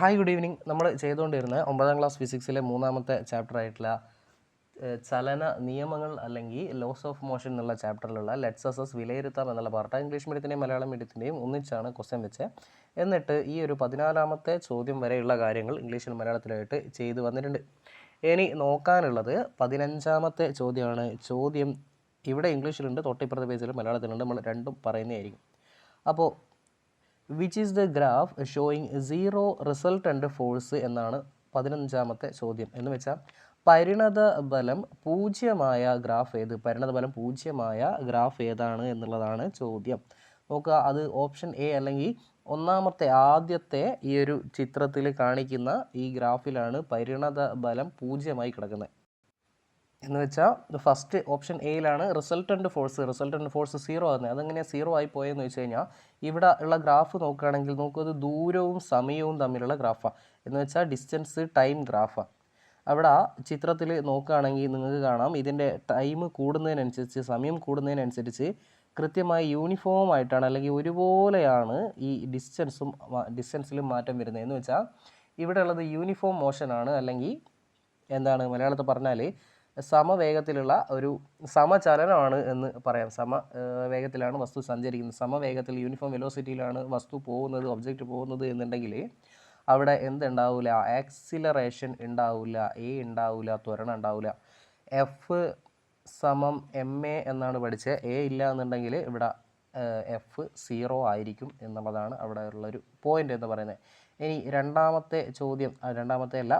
Hi good evening നമ്മൾ ചെയ്തുകൊണ്ടിരുന്ന ഒമ്പതാം ക്ലാസ് ഫിസിക്സിലെ മൂന്നാമത്തെ ചാപ്റ്റർ ആയിട്ടുള്ള ചലന നിയമങ്ങൾ അല്ലെങ്കിൽ ലോസ് ഓഫ് മോഷൻ എന്നുള്ള ചാപ്റ്ററിലുള്ള ലെറ്റ്സ് അസസ് വിലയിരുത്താം എന്നുള്ള പാർട്ട് ഇംഗ്ലീഷ് മീഡിയത്തിന്റെയും മലയാളം മീഡിയത്തിന്റെയും ഒന്നിച്ചാണ് ക്വസ്റ്റ്യൻ വെച്ച്. എന്നിട്ട് ഈ ഒരു പതിനാലാമത്തെ ചോദ്യം വരെയുള്ള കാര്യങ്ങൾ ഇംഗ്ലീഷിൽ മലയാളത്തിലായിട്ട് ചെയ്തു വന്നിട്ടുണ്ട്. ഇനി നോക്കാനുള്ളത് പതിനഞ്ചാമത്തെ ചോദ്യമാണ്. ചോദ്യം ഇവിടെ ഇംഗ്ലീഷിലുണ്ട് തൊട്ടിപ്പുറത്തെ പേജിൽ മലയാളത്തിലുണ്ട്. നമ്മൾ രണ്ടും പറയുന്നതായിരിക്കും. അപ്പോൾ which is the graph showing zero resultant force എന്നാണ് പതിനഞ്ചാമത്തെ ചോദ്യം. എന്ന് വെച്ചാൽ പരിണത ബലം പൂജ്യമായ ഗ്രാഫ് ഏത്? പരിണത ബലം പൂജ്യമായ ഗ്രാഫ് ഏതാണ് എന്നുള്ളതാണ് ചോദ്യം. നോക്കുക അത് ഓപ്ഷൻ എ അല്ലെങ്കിൽ ഒന്നാമത്തെ ആദ്യത്തെ ഈ ഒരു ചിത്രത്തിൽ കാണിക്കുന്ന ഈ ഗ്രാഫിലാണ് പരിണത ബലം പൂജ്യമായി കിടക്കുന്നത്. എന്ന് വെച്ചാൽ first option എയിലാണ് resultant force resultant force zero ആകുന്നത് അതെങ്ങനെയാണ് സീറോ ആയി പോയെന്ന് വെച്ച് കഴിഞ്ഞാൽ ഇവിടെ ഉള്ള ഗ്രാഫ് നോക്കുകയാണെങ്കിൽ നോക്കൂ അത് ദൂരവും സമയവും തമ്മിലുള്ള ഗ്രാഫാണ് എന്ന് വെച്ചാൽ ഡിസ്റ്റൻസ് ടൈം ഗ്രാഫാണ് അവിടെ ചിത്രത്തിൽ നോക്കുകയാണെങ്കിൽ നിങ്ങൾക്ക് കാണാം ഇതിന്റെ ടൈം കൂടുന്നതിനനുസരിച്ച് സമയം കൂടുന്നതിനനുസരിച്ച് കൃത്യമായി യൂണിഫോം ആയിട്ടാണ് അല്ലെങ്കിൽ ഒരുപോലെയാണ് ഈ ഡിസ്റ്റൻസും ഡിസ്റ്റൻസിലും മാറ്റം വരുന്നത് എന്ന് വെച്ചാൽ ഇവിടെ ഉള്ളത് യൂണിഫോം മോഷനാണ് അല്ലെങ്കിൽ എന്താണ് മലയാളത്തിൽ പറഞ്ഞാൽ സമവേഗത്തിലുള്ള ഒരു സമചലനമാണ് എന്ന് പറയാം. സമ വേഗത്തിലാണ് വസ്തു സഞ്ചരിക്കുന്നത്. സമവേഗത്തിൽ യൂണിഫോം വെലോസിറ്റിയിലാണ് വസ്തു പോകുന്നത് ഒബ്ജക്റ്റ് പോകുന്നത് എന്നുണ്ടെങ്കിൽ അവിടെ എന്തുണ്ടാവില്ല ആക്സിലറേഷൻ ഉണ്ടാവില്ല എ ഉണ്ടാവില്ല ത്വരണം ഉണ്ടാവില്ല എഫ് സമം എം എ എന്നാണ് പഠിച്ചത്. എ ഇല്ല എന്നുണ്ടെങ്കിൽ ഇവിടെ എഫ് സീറോ ആയിരിക്കും എന്നുള്ളതാണ് അവിടെ ഉള്ളൊരു പോയിന്റ് എന്ന് പറയുന്നത്. ഇനി രണ്ടാമത്തെ ചോദ്യം രണ്ടാമത്തെ അല്ല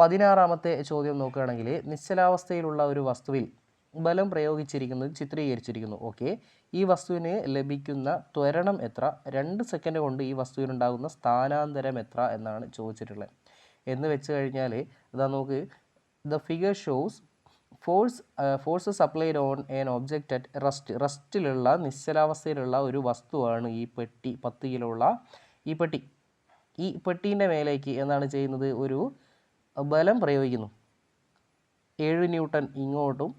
പതിനാറാമത്തെ ചോദ്യം നോക്കുകയാണെങ്കിൽ നിശ്ചലാവസ്ഥയിലുള്ള ഒരു വസ്തുവിൽ ബലം പ്രയോഗിച്ചിരിക്കുന്നത് ചിത്രീകരിച്ചിരിക്കുന്നു. ഓക്കെ. ഈ വസ്തുവിന് ലഭിക്കുന്ന ത്വരണം എത്ര? രണ്ട് സെക്കൻഡ് കൊണ്ട് ഈ വസ്തുവിനുണ്ടാകുന്ന സ്ഥാനാന്തരം എത്ര എന്നാണ് ചോദിച്ചിട്ടുള്ളത്. എന്ന് വെച്ച് കഴിഞ്ഞാൽ ഇതാ നോക്ക്. The figure shows force force supplied on an object at rest റസ്റ്റിലുള്ള നിശ്ചലാവസ്ഥയിലുള്ള ഒരു വസ്തുവാണ് ഈ പെട്ടി പത്ത് കിലോ ഉള്ള ഈ പെട്ടി. ഈ പെട്ടീന്റെ മേലേക്ക് എന്താണ് ചെയ്യുന്നത്? ഒരു ബലം പ്രയോഗിക്കുന്നു. ഏഴ് ന്യൂട്ടൺ ഇങ്ങോട്ടും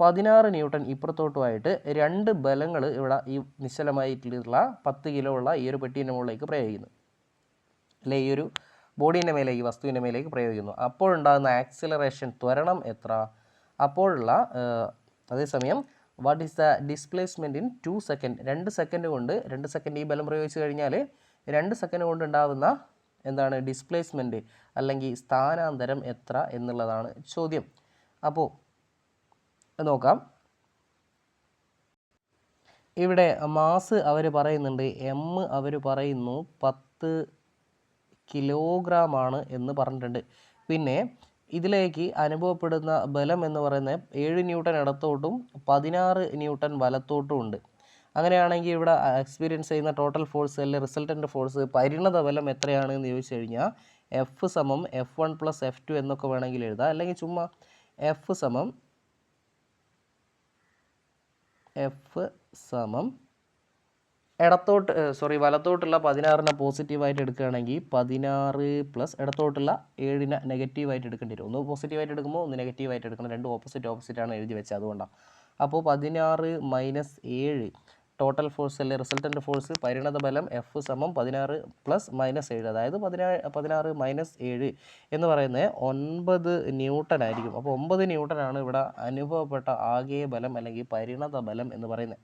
പതിനാറ് ന്യൂട്ടൺ ഇപ്പുറത്തോട്ടുമായിട്ട് രണ്ട് ബലങ്ങൾ ഇവിടെ ഈ നിശ്ചലമായിട്ടുള്ള പത്ത് കിലോ ഉള്ള ഈ ഒരു പെട്ടീന്റെ മുകളിലേക്ക് പ്രയോഗിക്കുന്നു. അല്ലെ ഈ ഒരു ബോഡീന്റെ മേലേക്ക് വസ്തുവിന്റെ മേലേക്ക് പ്രയോഗിക്കുന്നു. അപ്പോഴുണ്ടാകുന്ന ആക്സിലറേഷൻ ത്വരണം എത്ര? അപ്പോഴുള്ള അതേസമയം what is the displacement in two second രണ്ട് സെക്കൻഡ് കൊണ്ട് രണ്ട് സെക്കൻഡ് ഈ ബലം പ്രയോഗിച്ച് കഴിഞ്ഞാൽ രണ്ട് സെക്കൻഡ് കൊണ്ട് ഉണ്ടാകുന്ന എന്താണ് ഡിസ്പ്ലേസ്മെന്റ് അല്ലെങ്കിൽ സ്ഥാനാന്തരം എത്ര എന്നുള്ളതാണ് ചോദ്യം. അപ്പോൾ നോക്കാം. ഇവിടെ മാസ് അവർ പറയുന്നുണ്ട് എം അവർ പറയുന്നു പത്ത് കിലോഗ്രാം ആണ് എന്ന് പറഞ്ഞിട്ടുണ്ട്. പിന്നെ ഇതിലേക്ക് അനുഭവപ്പെടുന്ന ബലം എന്ന് പറയുന്നത് ഏഴ് ന്യൂട്ടൺ ഇടത്തോട്ടും പതിനാറ് ന്യൂട്ടൺ വലത്തോട്ടും ഉണ്ട്. അങ്ങനെയാണെങ്കിൽ ഇവിടെ എക്സ്പീരിയൻസ് ചെയ്യുന്ന ടോട്ടൽ ഫോഴ്സ് അല്ലെങ്കിൽ റിസൾട്ടന്റ് ഫോഴ്സ് പരിണത ബലം എത്രയാണ് എന്ന് ചോദിച്ചു കഴിഞ്ഞാൽ എഫ് സമം F one plus F two എന്നൊക്കെ വേണമെങ്കിൽ എഴുതാം. അല്ലെങ്കിൽ ചുമ്മാ എഫ് സമം എഫ് സമം ഇടത്തോട്ട് സോറി വലത്തോട്ടുള്ള പതിനാറിനെ പോസിറ്റീവായിട്ട് എടുക്കുകയാണെങ്കിൽ പതിനാറ് പ്ലസ് ഇടത്തോട്ടുള്ള ഏഴിനെ നെഗറ്റീവായിട്ട് എടുക്കേണ്ടി വരും. ഒന്ന് പോസിറ്റീവായിട്ട് എടുക്കുമ്പോൾ ഒന്ന് നെഗറ്റീവായിട്ട് എടുക്കണം. രണ്ട് ഓപ്പോസിറ്റ് ഓപ്പോസിറ്റാണ് എഴുതി വെച്ചത് അതുകൊണ്ടാണ്. അപ്പോൾ പതിനാറ് മൈനസ് ഏഴ് ടോട്ടൽ ഫോഴ്സ് അല്ലെങ്കിൽ റിസൾട്ടന്റ് ഫോഴ്സ് പരിണത ബലം എഫ് സമം പതിനാറ് പ്ലസ് മൈനസ് ഏഴ്. അതായത് പതിനാറ് പതിനാറ് മൈനസ് ഏഴ് എന്ന് പറയുന്നത് ഒൻപത് ന്യൂട്ടൺ ആയിരിക്കും. അപ്പോൾ ഒമ്പത് ന്യൂട്ടൺ ആണ് ഇവിടെ അനുഭവപ്പെട്ട ആകെ ബലം അല്ലെങ്കിൽ പരിണത ബലം എന്ന് പറയുന്നത്.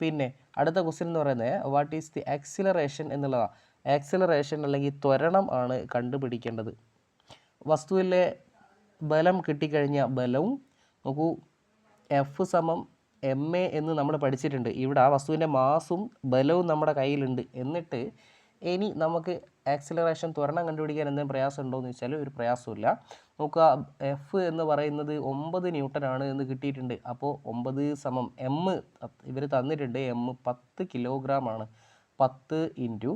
പിന്നെ അടുത്ത ക്വസ്റ്റ്യൻ എന്ന് പറയുന്നത് വാട്ട് ഈസ് ദി ആക്സിലറേഷൻ എന്നുള്ളതാണ് ആക്സിലറേഷൻ അല്ലെങ്കിൽ ത്വരണം ആണ് കണ്ടുപിടിക്കേണ്ടത്. വസ്തുവിലെ ബലം കിട്ടിക്കഴിഞ്ഞ ബലവും നോക്കൂ എഫ് സമം എം എ എന്ന് നമ്മൾ പഠിച്ചിട്ടുണ്ട്. ഇവിടെ ആ വസ്തുവിന്റെ മാസും ബലവും നമ്മുടെ കയ്യിലുണ്ട്. എന്നിട്ട് ഇനി നമുക്ക് ആക്സിലറേഷൻ ത്വരണം കണ്ടുപിടിക്കാൻ എന്തെങ്കിലും പ്രയാസം ഉണ്ടോ എന്ന് വെച്ചാൽ ഒരു പ്രയാസമില്ല നോക്കുക എഫ് എന്ന് പറയുന്നത് ഒമ്പത് ന്യൂട്ടൺ ആണ് എന്ന് കിട്ടിയിട്ടുണ്ട്. അപ്പോൾ ഒമ്പത് സമം എം ഇവർ തന്നിട്ടുണ്ട്. എം പത്ത് കിലോഗ്രാം ആണ്. പത്ത് ഇന്റു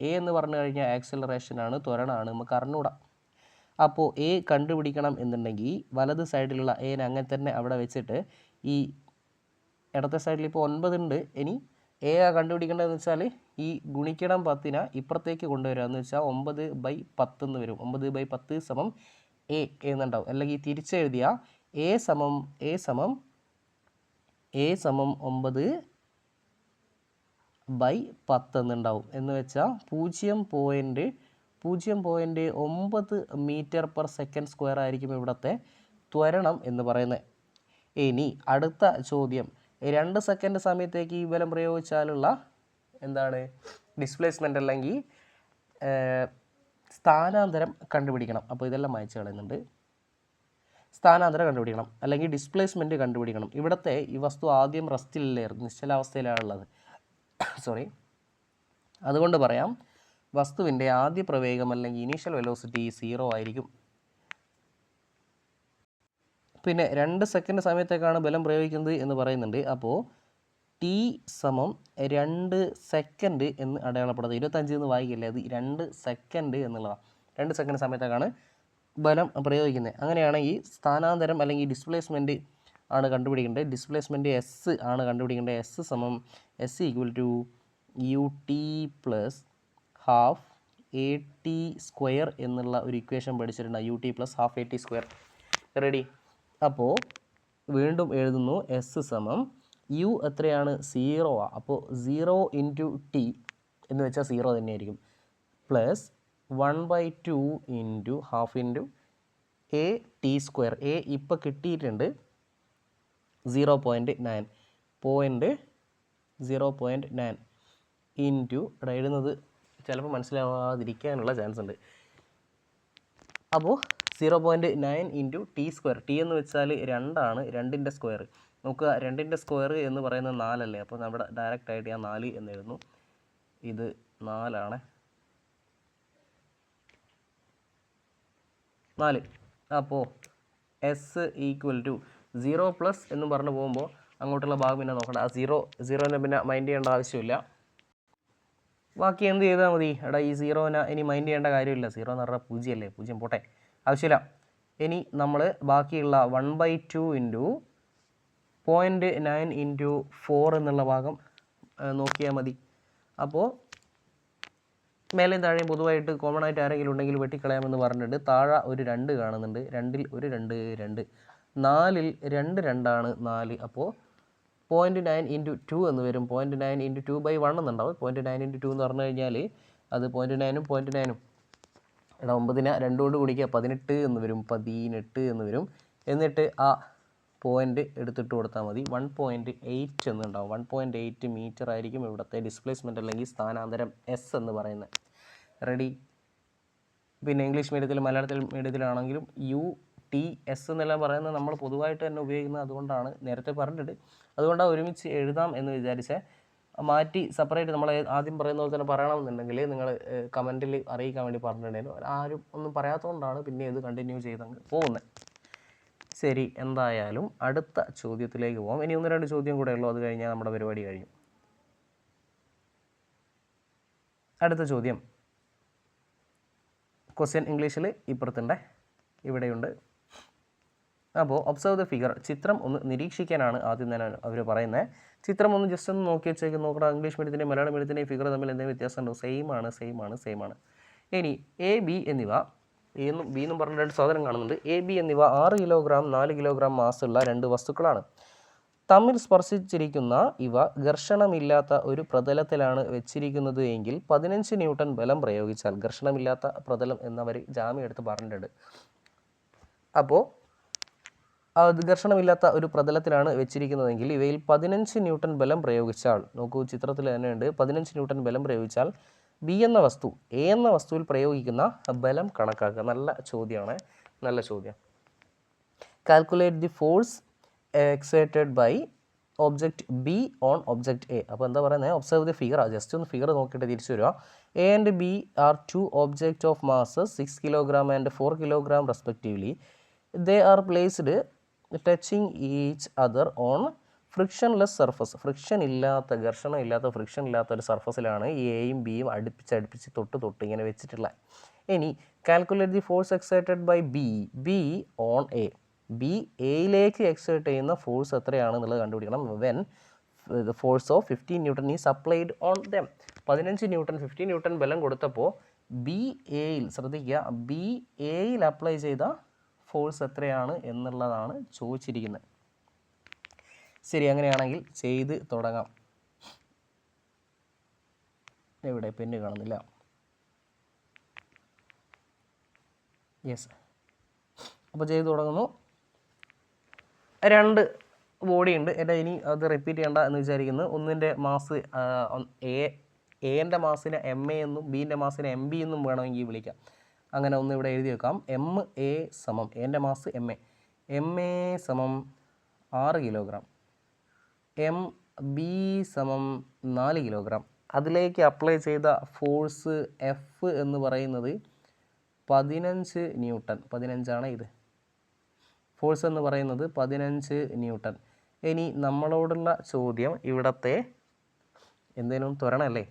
എ എന്ന് പറഞ്ഞു കഴിഞ്ഞാൽ ആക്സിലറേഷൻ ആണ് ത്വരണമാണ് നമുക്ക് അറിഞ്ഞൂടാം. അപ്പോൾ എ കണ്ടുപിടിക്കണം എന്നുണ്ടെങ്കിൽ വലത് സൈഡിലുള്ള എനെ അങ്ങനെ തന്നെ അവിടെ വെച്ചിട്ട് ഈ ഇടത്തെ സൈഡിൽ ഇപ്പോൾ ഒൻപതുണ്ട് ഇനി എ ആ കണ്ടുപിടിക്കേണ്ടതെന്ന് വെച്ചാൽ ഈ ഗുണിക്കണം പത്തിന ഇപ്പുറത്തേക്ക് കൊണ്ടുവരിക എന്ന് വെച്ചാൽ ഒമ്പത് ബൈ പത്ത് എന്ന് വരും. ഒമ്പത് ബൈ പത്ത് സമം എ എന്നുണ്ടാവും. അല്ലെങ്കിൽ തിരിച്ചെഴുതിയ എ സമം എ സമം എ സമം ഒമ്പത് ബൈ പത്ത് എന്നുണ്ടാവും. എന്ന് വെച്ചാൽ പൂജ്യം പോയിന്റ് പൂജ്യം പോയിന്റ് ഒമ്പത് മീറ്റർ പെർ സെക്കൻഡ് സ്ക്വയർ ആയിരിക്കും ഇവിടുത്തെ ത്വരണം എന്ന് പറയുന്നത്. ഇനി അടുത്ത ചോദ്യം. രണ്ട് സെക്കൻഡ് സമയത്തേക്ക് ഈ ബലം പ്രയോഗിച്ചാലുള്ള എന്താണ്? ഡിസ്പ്ലേസ്മെന്റ് അല്ലെങ്കിൽ സ്ഥാനാന്തരം കണ്ടുപിടിക്കണം. അപ്പോൾ ഇതെല്ലാം വായിച്ചു കളയുന്നുണ്ട്. സ്ഥാനാന്തരം കണ്ടുപിടിക്കണം. അല്ലെങ്കിൽ ഡിസ്പ്ലേസ്മെന്റ് കണ്ടുപിടിക്കണം. ഇവിടുത്തെ ഈ വസ്തു ആദ്യം റെസ്റ്റിലായിരുന്നു നിശ്ചലാവസ്ഥയിലാണുള്ളത്. സോറി അതുകൊണ്ട് പറയാം വസ്തുവിന്റെ ആദ്യ പ്രവേഗം അല്ലെങ്കിൽ ഇനീഷ്യൽ വെലോസിറ്റി സീറോ ആയിരിക്കും. പിന്നെ രണ്ട് സെക്കൻഡ് സമയത്തേക്കാണ് ബലം പ്രയോഗിക്കുന്നത് എന്ന് പറയുന്നുണ്ട്. അപ്പോൾ ടി സമം രണ്ട് സെക്കൻഡ് എന്ന് അടയാളപ്പെടുന്നത് ഇരുപത്തഞ്ച് എന്ന് വായിക്കില്ല അത്? രണ്ട് സെക്കൻഡ് എന്നുള്ളതാണ് രണ്ട് സെക്കൻഡ് സമയത്തേക്കാണ് ബലം പ്രയോഗിക്കുന്നത്. അങ്ങനെയാണെങ്കിൽ സ്ഥാനാന്തരം അല്ലെങ്കിൽ ഡിസ്പ്ലേസ്മെന്റ് ആണ് കണ്ടുപിടിക്കേണ്ടത്. ഡിസ്പ്ലേസ്മെന്റ് എസ് ആണ് കണ്ടുപിടിക്കേണ്ടത്. എസ് സമം S equal to U T plus half A T square എന്നുള്ള ഒരു ഇക്വേഷൻ പഠിച്ചിട്ടുണ്ട്. U T plus half A T square ready അപ്പോൾ വീണ്ടും എഴുതുന്നു എസ് സമം യു എത്രയാണ്? സീറോ ആ. അപ്പോൾ സീറോ ഇന്റു ടി എന്ന് വെച്ചാൽ സീറോ തന്നെയായിരിക്കും. Plus one by two into half into A T square A ഇപ്പോൾ കിട്ടിയിട്ടുണ്ട് zero point nine point zero point nine into ഇവിടെ എഴുതുന്നത് ചിലപ്പോൾ മനസ്സിലാവാതിരിക്കാനുള്ള ചാൻസ് ഉണ്ട്. അപ്പോൾ zero point nine into T square T എന്ന് വെച്ചാൽ രണ്ടാണ് രണ്ടിന്റെ സ്ക്വയർ നമുക്ക് രണ്ടിന്റെ സ്ക്വയർ എന്ന് പറയുന്നത് നാലല്ലേ? അപ്പോൾ നമ്മുടെ ഡയറക്റ്റ് ആയിട്ട് ഞാൻ നാല് എന്ന് എഴുതുന്നു. ഇത് നാലാണ്. നാല്. അപ്പോൾ S equal to zero plus എന്ന് പറഞ്ഞു പോകുമ്പോൾ അങ്ങോട്ടുള്ള ഭാഗം പിന്നെ നോക്കണ്ട. ആ സീറോ സീറോനെ പിന്നെ മൈൻഡ് ചെയ്യേണ്ട ആവശ്യമില്ല. ബാക്കി എന്ത് ചെയ്താൽ മതി? എടാ ഈ സീറോനെ ഇനി മൈൻഡ് ചെയ്യേണ്ട കാര്യമില്ല. സീറോ എന്ന് പറഞ്ഞാൽ പൂജ്യമല്ലേ? പൂജ്യം പോട്ടെ. ആവശ്യമില്ല. ഇനി നമ്മൾ ബാക്കിയുള്ള one by two into point nine into four എന്നുള്ള ഭാഗം നോക്കിയാൽ മതി. അപ്പോൾ മേലെയും താഴെയും പൊതുവായിട്ട് കോമൺ ആയിട്ട് ആരെങ്കിലും ഉണ്ടെങ്കിൽ വെട്ടിക്കളയാമെന്ന് പറഞ്ഞിട്ട് താഴെ ഒരു രണ്ട് കാണുന്നുണ്ട്. രണ്ടിൽ ഒരു രണ്ട് രണ്ട്. നാലിൽ രണ്ട് രണ്ടാണ് നാല്. അപ്പോൾ പോയിന്റ് നയൻ ഇന്റു ടു എന്ന് വരും. Point nine into two by one എന്നുണ്ടാവും. Point nine into two എന്ന് പറഞ്ഞു കഴിഞ്ഞാൽ അത് പോയിന്റ് നയനും പോയിന്റ് നയനും എടാ ഒമ്പതിന് രണ്ടുകൊണ്ട് കുടിക്കുക പതിനെട്ട് എന്ന് വരും പതിനെട്ട് എന്ന് വരും. എന്നിട്ട് ആ പോയിന്റ് എടുത്തിട്ട് കൊടുത്താൽ മതി. വൺ പോയിന്റ് എയ്റ്റ് എന്നുണ്ടാവും. വൺ പോയിന്റ് എയ്റ്റ് മീറ്റർ ആയിരിക്കും ഇവിടുത്തെ ഡിസ്പ്ലേസ്മെന്റ് അല്ലെങ്കിൽ സ്ഥാനാന്തരം എസ് എന്ന് പറയുന്നത്. റെഡി പിന്നെ ഇംഗ്ലീഷ് മീഡിയത്തിൽ മലയാളത്തിൽ മീഡിയത്തിലാണെങ്കിലും യു ടി എസ് എന്നെല്ലാം പറയുന്നത് നമ്മൾ പൊതുവായിട്ട് തന്നെ ഉപയോഗിക്കുന്നത് അതുകൊണ്ടാണ് നേരത്തെ പറഞ്ഞിട്ട് അതുകൊണ്ടാണ് ഒരുമിച്ച് എഴുതാം എന്ന് വിചാരിച്ചേ. മാറ്റി സെപ്പറേറ്റ് നമ്മൾ ആദ്യം പറയുന്ന പോലെ തന്നെ പറയണമെന്നുണ്ടെങ്കിൽ നിങ്ങൾ കമന്റിൽ അറിയിക്കാൻ വേണ്ടി പറഞ്ഞിട്ടുണ്ടായിരുന്നു. ആരും ഒന്നും പറയാത്തതുകൊണ്ടാണ് പിന്നെ ഇത് കണ്ടിന്യൂ ചെയ്തങ്ങ് പോകുന്നത് ശരി എന്തായാലും അടുത്ത ചോദ്യത്തിലേക്ക് പോകാം ഇനി ഒന്ന് രണ്ട് ചോദ്യം കൂടെ ഉള്ളൂ. അത് കഴിഞ്ഞാൽ നമ്മുടെ പരിപാടി കഴിഞ്ഞു. അടുത്ത ചോദ്യം. ക്വസ്റ്റ്യൻ ഇംഗ്ലീഷിൽ ഇപ്പുറത്തുണ്ട്. ഇവിടെയുണ്ട്. അപ്പോൾ ഒബ്സർവ് ദ ഫിഗർ ചിത്രം ഒന്ന് നിരീക്ഷിക്കാനാണ് ആദ്യം തന്നെ അവർ പറയുന്നത്. ചിത്രം ഒന്ന് ജസ്റ്റ് ഒന്ന് നോക്കി വെച്ചേക്ക് നോക്കണം ഇംഗ്ലീഷ് മീഡിയത്തിന്റെയും മലയാളം മീഡിയത്തിന്റെയും ഫിഗർ തമ്മിൽ എന്തെങ്കിലും വ്യത്യാസമുണ്ടോ? സെയിം ആണ് സെയിം ആണ് സെയിം ആണ്. ഇനി എ ബി എന്നിവ എ എന്നും ബി എന്നും പറഞ്ഞ രണ്ട് സാധനം കാണുന്നുണ്ട്. എ ബി എന്നിവ ആറ് കിലോഗ്രാം നാല് കിലോഗ്രാം മാസമുള്ള രണ്ട് വസ്തുക്കളാണ്. തമ്മിൽ സ്പർശിച്ചിരിക്കുന്ന ഇവ ഘർഷണമില്ലാത്ത ഒരു പ്രതലത്തിലാണ് വെച്ചിരിക്കുന്നത് എങ്കിൽ പതിനഞ്ച് ന്യൂട്ടൺ ബലം പ്രയോഗിച്ചാൽ ഘർഷണമില്ലാത്ത പ്രതലം എന്നവർ ജാമ്യം എടുത്ത് പറഞ്ഞിട്ടുണ്ട്. അപ്പോൾ ഘർഷണമില്ലാത്ത ഒരു പ്രതലത്തിലാണ് വെച്ചിരിക്കുന്നതെങ്കിൽ ഇവയിൽ പതിനഞ്ച് ന്യൂട്ടൺ ബലം പ്രയോഗിച്ചാൽ നോക്കൂ ചിത്രത്തിൽ തന്നെയുണ്ട് പതിനഞ്ച് ന്യൂട്ടൺ ബലം പ്രയോഗിച്ചാൽ ബി എന്ന വസ്തു എ എന്ന വസ്തുവിൽ പ്രയോഗിക്കുന്ന ബലം കണക്കാക്കുക. നല്ല ചോദ്യമാണ് നല്ല ചോദ്യം. Calculate the force excited by object B on object A അപ്പോൾ എന്താ പറയുന്നത് ഒബ്സർവ് ദി ഫിഗർ ജസ്റ്റ് ഒന്ന് ഫിഗർ നോക്കിയിട്ട് തിരിച്ചു വരിക. A and B are two object of mass six kilogram and four kilogram respectively they are placed touching each other on frictionless surface friction ഇല്ലാത്ത ഘർഷണം ഇല്ലാത്ത ഫ്രിക്ഷൻ ഇല്ലാത്ത ഒരു സർഫസിലാണ് ഈ എയും ബിയും അടുപ്പിച്ച് അടുപ്പിച്ച് തൊട്ട് തൊട്ട് ഇങ്ങനെ വെച്ചിട്ടുള്ള ഇനി calculate the force excited by B B on A B എയിലേക്ക് എക്സൈറ്റ് ചെയ്യുന്ന ഫോഴ്സ് എത്രയാണെന്നുള്ളത് കണ്ടുപിടിക്കണം. When the force of fifteen newton is applied on them പതിനഞ്ച് ന്യൂട്ടൺ ഫിഫ്റ്റീൻ ന്യൂട്ടൺ ബലം കൊടുത്തപ്പോൾ ബി എയിൽ ശ്രദ്ധിക്കുക ബി എയിൽ അപ്ലൈ ചെയ്ത ഫോഴ്സ് എത്രയാണ് എന്നുള്ളതാണ് ചോദിച്ചിരിക്കുന്നത്. ശരി അങ്ങനെയാണെങ്കിൽ ചെയ്ത് തുടങ്ങാം. ഇവിടെ പെന്ന് കാണുന്നില്ല. യെസ് അപ്പോൾ ചെയ്ത് തുടങ്ങുന്നു. രണ്ട് ബോഡി ഉണ്ട്. എന്റെ ഇനി അത് റിപ്പീറ്റ് ചെയ്യണ്ട എന്ന് വിചാരിക്കുന്നു. ഒന്നിന്റെ മാസ് എ എന്റെ മാസിനെ എം എ എന്നും ബീന്റെ മാസിനെ എം ബി എന്നും വേണമെങ്കിൽ വിളിക്കാം. അങ്ങനെ ഒന്ന് ഇവിടെ എഴുതി വെക്കാം. എം എ സമം എന്റെ mass M A M A സമം ആറ് കിലോഗ്രാം എം ബി സമം നാല് കിലോഗ്രാം അതിലേക്ക് അപ്ലൈ ചെയ്ത ഫോഴ്സ് എഫ് എന്ന് പറയുന്നത് പതിനഞ്ച് ന്യൂട്ടൺ. പതിനഞ്ചാണ് ഇത്. ഫോഴ്സ് എന്ന് പറയുന്നത് പതിനഞ്ച് ന്യൂട്ടൺ. ഇനി നമ്മളോടുള്ള ചോദ്യം ഇവിടത്തെ എന്തേലും ത്വരണമല്ലേ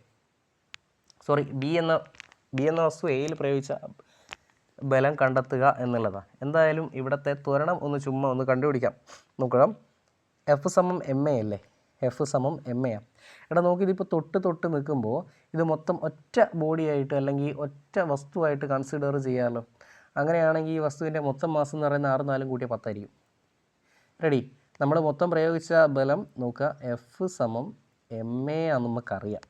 സോറി ബി എന്ന ബി എന്ന വസ്തു എയിൽ പ്രയോഗിച്ച ബലം കണ്ടെത്തുക എന്നുള്ളതാണ് എന്തായാലും ഇവിടുത്തെ ത്വരണം ഒന്ന് ചുമ്മാ ഒന്ന് കണ്ടുപിടിക്കാം. നോക്കണം. എഫ് സമം എം എ അല്ലേ? എഫ് സമം എം എ എടാ നോക്കി ഇതിപ്പോൾ തൊട്ട് തൊട്ട് നിൽക്കുമ്പോൾ ഇത് മൊത്തം ഒറ്റ ബോഡിയായിട്ട് അല്ലെങ്കിൽ ഒറ്റ വസ്തുവായിട്ട് കൺസിഡർ ചെയ്യാമല്ലോ അങ്ങനെയാണെങ്കിൽ ഈ വസ്തുവിന്റെ മൊത്തം മാസം എന്ന് പറയുന്ന ആറ് നാലും കൂട്ടിയ പത്തായിരിക്കും. റെഡി നമ്മൾ മൊത്തം പ്രയോഗിച്ച ബലം നോക്കുക. എഫ് സമം എം എ ആണെന്ന് നമുക്കറിയാം.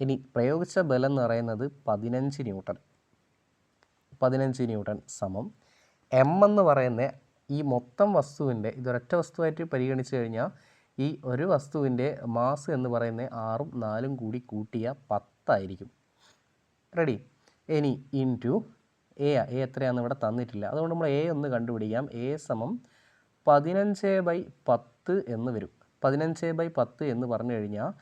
ഇനി പ്രയോഗിച്ച ബലം എന്ന് പറയുന്നത് പതിനഞ്ച് ന്യൂട്ടൺ. പതിനഞ്ച് ന്യൂട്ടൺ സമം. എം എന്ന് പറയുന്ന ഈ മൊത്തം വസ്തുവിന്റെ ഇതൊരൊറ്റ വസ്തുവായിട്ട് പരിഗണിച്ച് കഴിഞ്ഞാൽ ഈ ഒരു വസ്തുവിന്റെ മാസ് എന്ന് പറയുന്ന ആറും നാലും കൂടി കൂട്ടിയ പത്തായിരിക്കും. റെഡി ഇനി ഇൻ ടു എ എ എത്രയാണെന്ന് ഇവിടെ തന്നിട്ടില്ല. അതുകൊണ്ട് നമ്മൾ എ ഒന്ന് കണ്ടുപിടിക്കാം. എ സമം പതിനഞ്ച് ബൈ പത്ത് എന്ന് വരും. പതിനഞ്ച് ബൈ പത്ത് എന്ന് പറഞ്ഞു കഴിഞ്ഞാൽ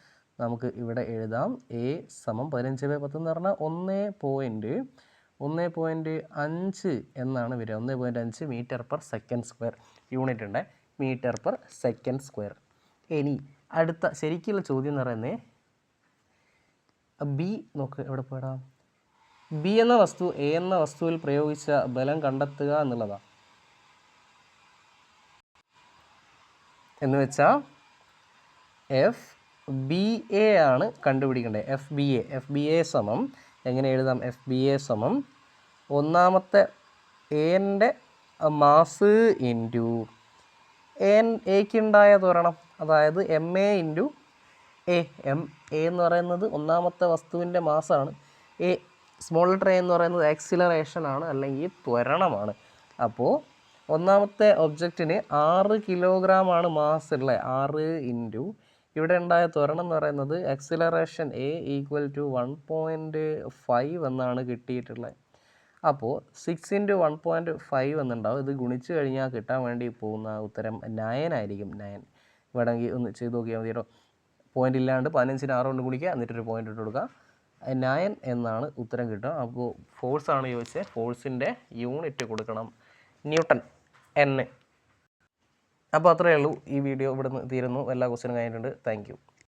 നമുക്ക് ഇവിടെ എഴുതാം. എ സമം പതിനഞ്ച് ബൈ പത്ത് എന്ന് പറഞ്ഞാൽ ഒന്ന് പോയിന്റ് ഒന്ന് പോയിന്റ് അഞ്ച് എന്നാണ് വരിക. ഒന്ന് പോയിന്റ് അഞ്ച് metre per second square unit ഉണ്ട്. Metre per second square. ഇനി അടുത്ത ശരിക്കുള്ള ചോദ്യം എന്ന് പറയുന്നത് ബി നോക്ക് എവിടെ പോയിടാം? ബി എന്ന വസ്തു എ എന്ന വസ്തുവിൽ പ്രയോഗിച്ച ബലം കണ്ടെത്തുക എന്നുള്ളതാണ് എന്ന് വെച്ചാൽ എഫ് ബി എ ആണ് കണ്ടുപിടിക്കേണ്ടത്. F B A F B A സമം എങ്ങനെ എഴുതാം? എഫ് ബി എ സമം ഒന്നാമത്തെ എന്റെ മാസ് ഇന്റു എൻ എക്കുണ്ടായ ത്വരണം അതായത് M A into A. M A എന്ന് പറയുന്നത് ഒന്നാമത്തെ വസ്തുവിന്റെ മാസമാണ് എ സ്മോൾ ലെറ്റർ എ എന്ന് പറയുന്നത് ആക്സിലറേഷൻ ആണ് അല്ലെങ്കിൽ ത്വരണമാണ്. അപ്പോൾ ഒന്നാമത്തെ ഒബ്ജക്റ്റിന് ആറ് കിലോഗ്രാം ആണ് മാസ് ഉള്ളത്. ആറ് ഇന്റു ഇവിടെ ഉണ്ടായ ത്വരണം എന്ന് പറയുന്നത് acceleration A equal to one point five എന്നാണ് കിട്ടിയിട്ടുള്ളത്. അപ്പോൾ six into one point five എന്നുണ്ടാവും. ഇത് ഗുണിച്ച് കഴിഞ്ഞാൽ കിട്ടാൻ വേണ്ടി പോകുന്ന ഉത്തരം നയൻ ആയിരിക്കും. നയൻ വേണമെങ്കിൽ ഒന്ന് ചെയ്ത് നോക്കിയാൽ മതി കേട്ടോ പോയിന്റ് ഇല്ലാണ്ട് പതിനഞ്ചിന് ആറ് കൊണ്ട് ഗുണിക്കുക. എന്നിട്ടൊരു പോയിന്റ് ഇട്ട് കൊടുക്കുക. നയൻ എന്നാണ് ഉത്തരം കിട്ടുക. അപ്പോൾ ഫോഴ്സാണ് ചോദിച്ചത്. ഫോഴ്സിന്റെ യൂണിറ്റ് കൊടുക്കണം. ന്യൂട്ടൺ എൻ അപ്പോൾ അത്രയേ ഉള്ളൂ ഈ വീഡിയോ ഇവിടുന്ന് തീരുന്നു. എല്ലാ ക്വസ്റ്റിനും കഴിഞ്ഞിട്ടുണ്ട്. താങ്ക്